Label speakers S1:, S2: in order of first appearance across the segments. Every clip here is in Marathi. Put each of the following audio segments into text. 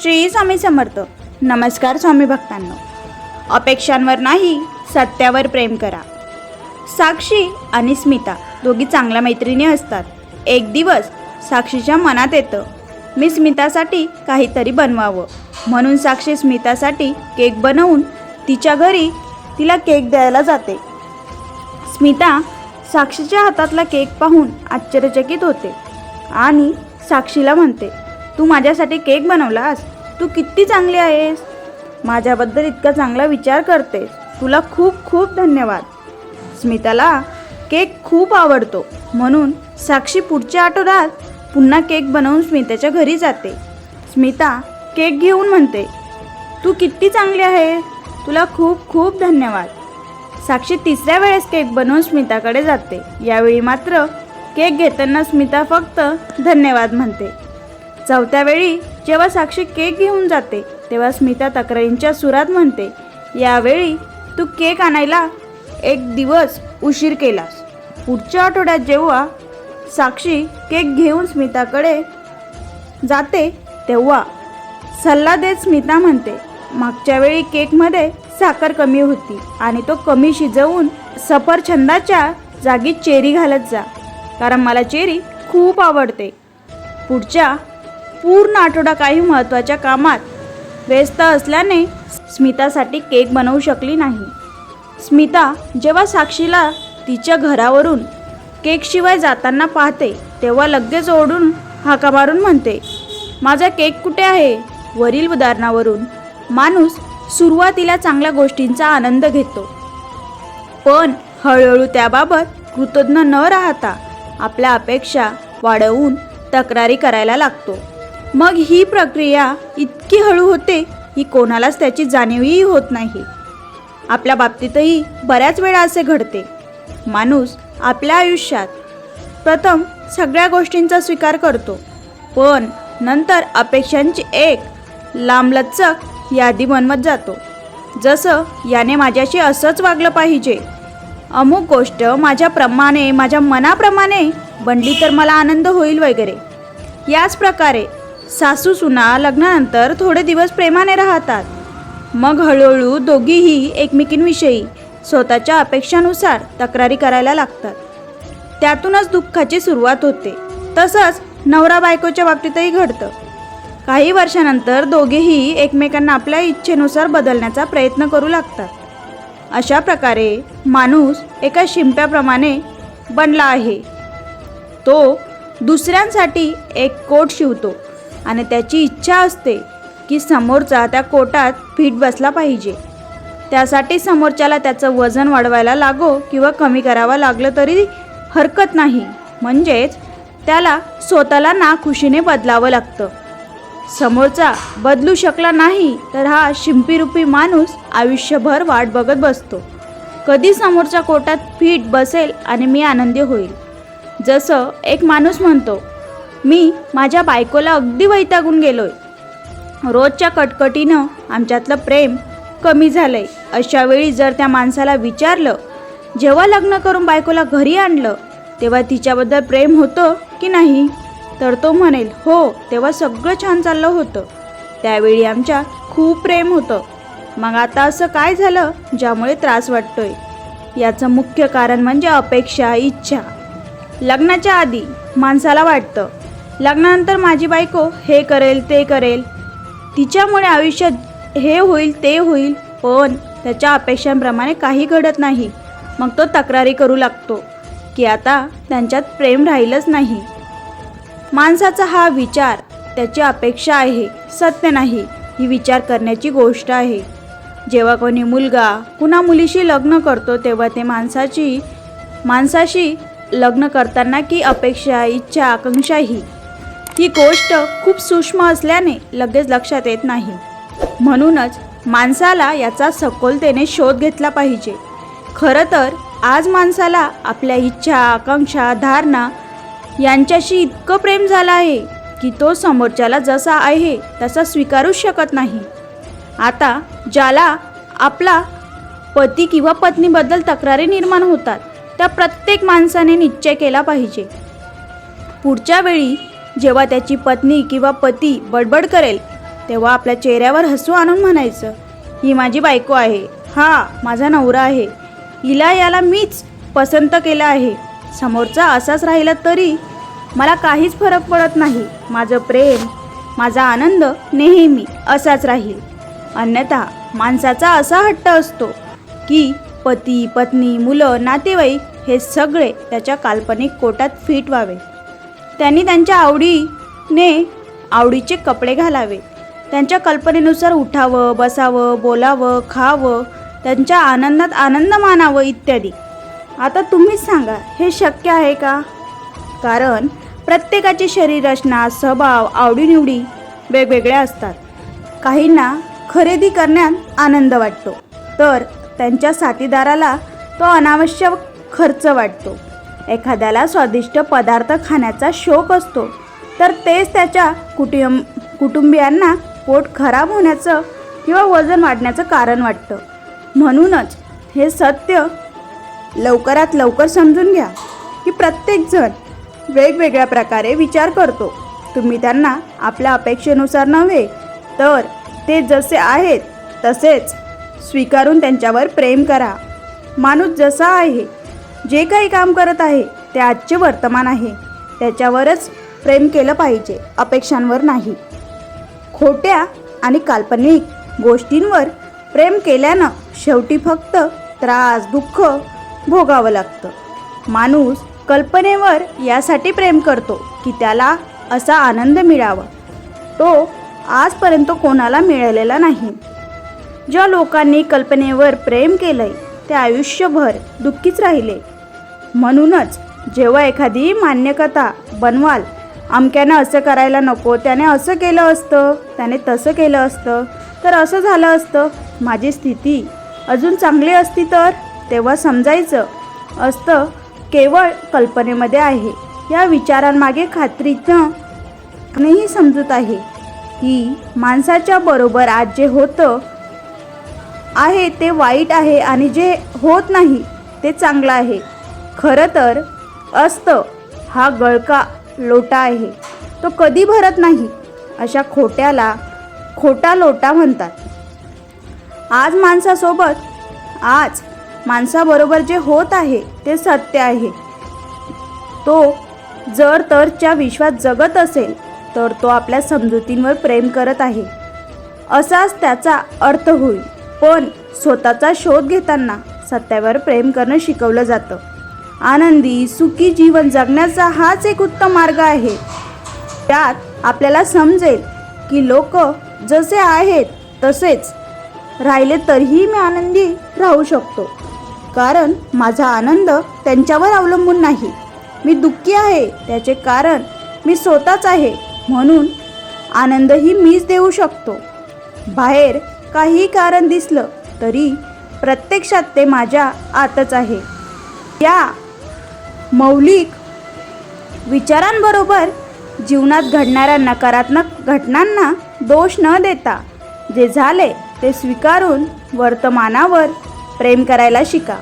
S1: श्री स्वामी समर्थ. नमस्कार स्वामी भक्तांनो. अपेक्षांवर नाही सत्यावर प्रेम करा. साक्षी आणि स्मिता दोघी चांगल्या मैत्रिणी असतात. एक दिवस साक्षीच्या मनात येतं मी स्मितासाठी काहीतरी बनवावं. म्हणून साक्षी स्मितासाठी केक बनवून तिच्या घरी तिला केक द्यायला जाते. स्मिता साक्षीच्या हातातला केक पाहून आश्चर्यचकित होते आणि साक्षीला म्हणते तू माझ्यासाठी केक बनवलास? तू किती चांगली आहेस. माझ्याबद्दल इतका चांगला विचार करतेस तुला खूप खूप धन्यवाद. स्मिताला केक खूप आवडतो. म्हणून साक्षी पुढच्या आठवड्यात पुन्हा केक बनवून स्मिताच्या घरी जाते. स्मिता केक घेऊन म्हणते तू किती चांगली आहे तुला खूप खूप धन्यवाद. साक्षी तिसऱ्या वेळेस केक बनवून स्मिताकडे जाते. यावेळी मात्र केक घेताना स्मिता फक्त धन्यवाद म्हणते. चौथ्या वेळी जेव्हा साक्षी केक घेऊन जाते तेव्हा स्मिता तक्रारींच्या सुरात म्हणते यावेळी तू केक आणायला एक दिवस उशीर केलास. पुढच्या आठवड्यात जेव्हा साक्षी केक घेऊन स्मिताकडे जाते तेव्हा सल्ला देत स्मिता म्हणते मागच्या वेळी केकमध्ये साखर कमी होती आणि तो कमी शिजवून सफरछंदाच्या जागी चेरी घालत जा कारण मला चेरी खूप आवडते. पुढच्या पूर्ण आठवडा काही महत्त्वाच्या कामात व्यस्त असल्याने स्मितासाठी केक बनवू शकली नाही. स्मिता जेव्हा साक्षीला तिच्या घरावरून केकशिवाय जाताना पाहते तेव्हा लगेच ओढून हाका मारून म्हणते माझा केक कुठे आहे? वरील उदाहरणावरून माणूस सुरुवातीला चांगल्या गोष्टींचा आनंद घेतो. पण हळूहळू त्याबाबत कृतज्ञ न राहता आपल्या अपेक्षा वाढवून तक्रारी करायला लागतो. मग ही प्रक्रिया इतकी हळू होते की कोणालाच त्याची जाणीवही होत नाही. आपल्या बाबतीतही बऱ्याच वेळा असे घडते. माणूस आपल्या आयुष्यात प्रथम सगळ्या गोष्टींचा स्वीकार करतो पण नंतर अपेक्षांची एक लांबलचक यादी बनवत जातो. जसं याने माझ्याशी असंच वागलं पाहिजे. अमुक गोष्ट माझ्याप्रमाणे माझ्या मनाप्रमाणे बनली तर मला आनंद होईल वगैरे. याच प्रकारे सासू सुना लग्नानंतर थोडे दिवस प्रेमाने राहतात. मग हळूहळू दोघीही एकमेकींविषयी स्वतःच्या अपेक्षानुसार तक्रारी करायला लागतात. त्यातूनच दुःखाची सुरुवात होते. तसंच नवरा बायकोच्या बाबतीतही घडतं. काही वर्षानंतर दोघेही एकमेकांना आपल्या इच्छेनुसार बदलण्याचा प्रयत्न करू लागतात. अशा प्रकारे माणूस एका शिंप्याप्रमाणे बनला आहे. तो दुसऱ्यांसाठी एक कोट शिवतो. आणि त्याची इच्छा असते की समोरचा त्या कोटात फिट बसला पाहिजे. त्यासाठी समोरच्याला त्याचं वजन वाढवायला लागो किंवा कमी करावं लागलं तरी हरकत नाही. म्हणजेच त्याला स्वतःला नाखुशीने बदलावं लागतं. समोरचा बदलू शकला नाही तर हा शिंपीरूपी माणूस आयुष्यभर वाट बघत बसतो. कधी समोरच्या कोटात फिट बसेल आणि मी आनंदी होईल. जसं एक माणूस म्हणतो मी माझ्या बायकोला अगदी वैतागून गेलोय. रोजच्या कटकटीनं आमच्यातलं प्रेम कमी झालंय. अशा वेळी जर त्या माणसाला विचारलं जेव्हा लग्न करून बायकोला घरी आणलं तेव्हा तिच्याबद्दल प्रेम होतं की नाही? तर तो म्हणेल हो तेव्हा सगळं छान चाललं होतं. त्यावेळी आमच्या खूप प्रेम होतं. मग आता असं काय झालं ज्यामुळे त्रास वाटतोय? याचं मुख्य कारण म्हणजे अपेक्षा इच्छा. लग्नाच्या आधी माणसाला वाटतं लग्नानंतर माझी बायको हे करेल ते करेल. तिच्यामुळे आयुष्यात हे होईल ते होईल पण त्याच्या अपेक्षांप्रमाणे काही घडत नाही. मग तो तक्रारी करू लागतो की आता त्यांच्यात प्रेम राहिलंच नाही. माणसाचा हा विचार त्याची अपेक्षा आहे सत्य नाही ही विचार करण्याची गोष्ट आहे. जेव्हा कोणी मुलगा कुणा मुलीशी लग्न करतो तेव्हा ते माणसाची माणसाशी लग्न करताना की अपेक्षा इच्छा आकांक्षा ही ही गोष्ट खूप सूक्ष्म असल्याने लगेच लक्षात येत नाही. म्हणूनच माणसाला याचा सखोलतेने शोध घेतला पाहिजे. खरं तर आज माणसाला आपल्या इच्छा आकांक्षा धारणा यांच्याशी इतकं प्रेम झालं आहे की तो समोरच्याला जसा आहे तसा स्वीकारूच शकत नाही. आता ज्याला आपला पती किंवा पत्नीबद्दल तक्रारी निर्माण होतात त्या प्रत्येक माणसाने निश्चय केला पाहिजे. पुढच्या वेळी जेव्हा त्याची पत्नी किंवा पती बडबड करेल तेव्हा आपल्या चेहऱ्यावर हसू आणून म्हणायचं ही माझी बायको आहे. हा माझा नवरा आहे. हिला याला मीच पसंत केलं आहे. समोरचा असाच राहिला तरी मला काहीच फरक पडत नाही. माझं प्रेम माझा आनंद नेहमी असाच राहील. अन्यथा माणसाचा असा हट्ट असतो की पती पत्नी मुलं नातेवाईक हे सगळे त्याच्या काल्पनिक कोटात फिट व्हावे. त्यांनी त्यांच्या आवडीने आवडीचे कपडे घालावे. त्यांच्या कल्पनेनुसार उठावं बसावं बोलावं खावं त्यांच्या आनंदात आनंद मानावं इत्यादी. आता तुम्हीच सांगा हे शक्य आहे का? कारण प्रत्येकाची शरीररचना स्वभाव आवडीनिवडी वेगवेगळ्या असतात. काहींना खरेदी करण्यात आनंद वाटतो तर त्यांच्या साथीदाराला तो अनावश्यक खर्च वाटतो. एखाद्याला स्वादिष्ट पदार्थ खाण्याचा शौक असतो तर तेच त्याच्या कुटुंब कुटुंबियांना पोट खराब होण्याचं किंवा वजन वाढण्याचं कारण वाटतं. म्हणूनच हे सत्य लवकरात लवकर समजून घ्या की प्रत्येकजण वेगवेगळ्या प्रकारे विचार करतो. तुम्ही त्यांना आपल्या अपेक्षेनुसार नव्हे तर ते जसे आहेत तसेच स्वीकारून त्यांच्यावर प्रेम करा. माणूस जसा आहे जे काही काम करत आहे ते आजचे वर्तमान आहे. त्याच्यावरच प्रेम केलं पाहिजे अपेक्षांवर नाही. खोट्या आणि काल्पनिक गोष्टींवर प्रेम केल्यानं शेवटी फक्त त्रास दुःख भोगावं लागतं. माणूस कल्पनेवर यासाठी प्रेम करतो की त्याला असा आनंद मिळावा. तो आजपर्यंत कोणाला मिळालेला नाही. ज्या लोकांनी कल्पनेवर प्रेम केलंय ते आयुष्यभर दुःखीच राहिले. म्हणूनच जेव्हा एखादी मान्यकथा बनवाल अमक्यानं असं करायला नको त्याने असं केलं असतं त्याने तसं केलं असतं तर असं झालं असतं. माझी स्थिती अजून चांगली असती तर? तेव्हा समजायचं असतं केवळ कल्पनेमध्ये आहे. या विचारांमागे खात्रीचं नेही समजूत आहे की माणसाच्या बरोबर आज जे होतं आहे ते वाईट आहे आणि जे होत नाही ते चांगलं आहे. खरं तर असतं हा गळका लोटा आहे. तो कधी भरत नाही अशा खोट्याला खोटा लोटा म्हणतात. आज माणसासोबत आज माणसाबरोबर जे होत आहे ते सत्य आहे. तो जर तरच्या विश्वात जगत असेल तर तो आपल्या समजुतींवर प्रेम करत आहे. असाच त्याचा अर्थ होईल. पण स्वतःचा शोध घेताना सत्यावर प्रेम करणं शिकवलं जातं. आनंदी सुखी जीवन जगण्याचा हाच एक उत्तम मार्ग आहे. त्यात आपल्याला समजेल की लोक जसे आहेत तसेच राहिले तरीही मी आनंदी राहू शकतो. कारण माझा आनंद त्यांच्यावर अवलंबून नाही. मी दुःखी आहे त्याचे कारण मी स्वतःच आहे. म्हणून आनंदही मीच देऊ शकतो. बाहेर काही कारण दिसलं तरी प्रत्यक्षात ते माझ्या आतच आहे. या मौलिक विचारांबरोबर जीवनात घडणाऱ्या नकारात्मक घटनांना दोष न देता जे झाले ते स्वीकारून वर्तमानावर प्रेम करायला शिका.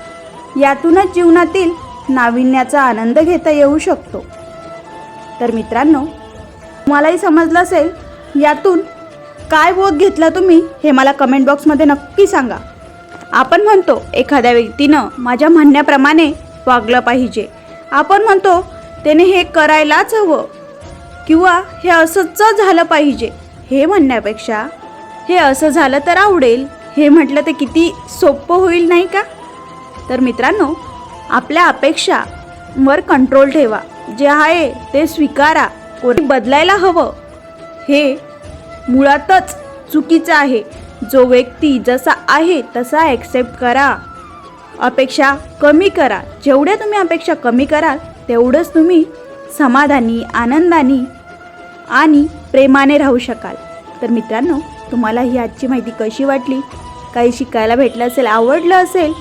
S1: यातूनच जीवनातील नाविन्याचा आनंद घेता येऊ शकतो. तर मित्रांनो तुम्हालाही समजलं असेल यातून काय बोध घेतला तुम्ही हे मला कमेंट बॉक्समध्ये नक्की सांगा. आपण म्हणतो एखाद्या व्यक्तीनं माझ्या म्हणण्याप्रमाणे वागलं पाहिजे. आपण म्हणतो त्याने हे करायलाच हवं. किंवा हे असंच झालं पाहिजे. हे म्हणण्यापेक्षा हे असं झालं तर आवडेल. हे म्हटलं तर किती सोपं होईल नाही का? तर मित्रांनो आपल्या अपेक्षावर कंट्रोल ठेवा. जे आहे ते स्वीकारा. कोणी बदलायला हवं हे मुळातच चुकीचं आहे. जो व्यक्ती जसा आहे तसा ॲक्सेप्ट करा. अपेक्षा कमी करा. जेवढ्या तुम्ही अपेक्षा कमी कराल तेवढंच तुम्ही समाधानी आनंदानी आणि प्रेमाने राहू शकाल. तर मित्रांनो तुम्हाला ही आजची माहिती कशी वाटली? काही शिकायला भेटलं असेल आवडलं असेल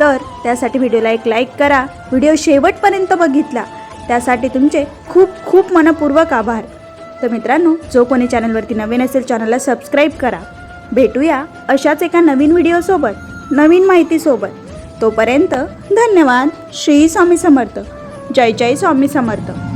S1: तर त्यासाठी व्हिडिओला एक लाईक करा. व्हिडिओ शेवटपर्यंत बघितला त्यासाठी तुमचे खूप खूप मनपूर्वक आभार. तर मित्रांनो जो कोणी चॅनलवरती नवीन असेल चॅनलला सबस्क्राईब करा. भेटूया अशाच एका नवीन व्हिडिओसोबत नवीन माहितीसोबत. तोपर्यंत धन्यवाद. श्री स्वामी समर्थ. जय जय स्वामी समर्थ.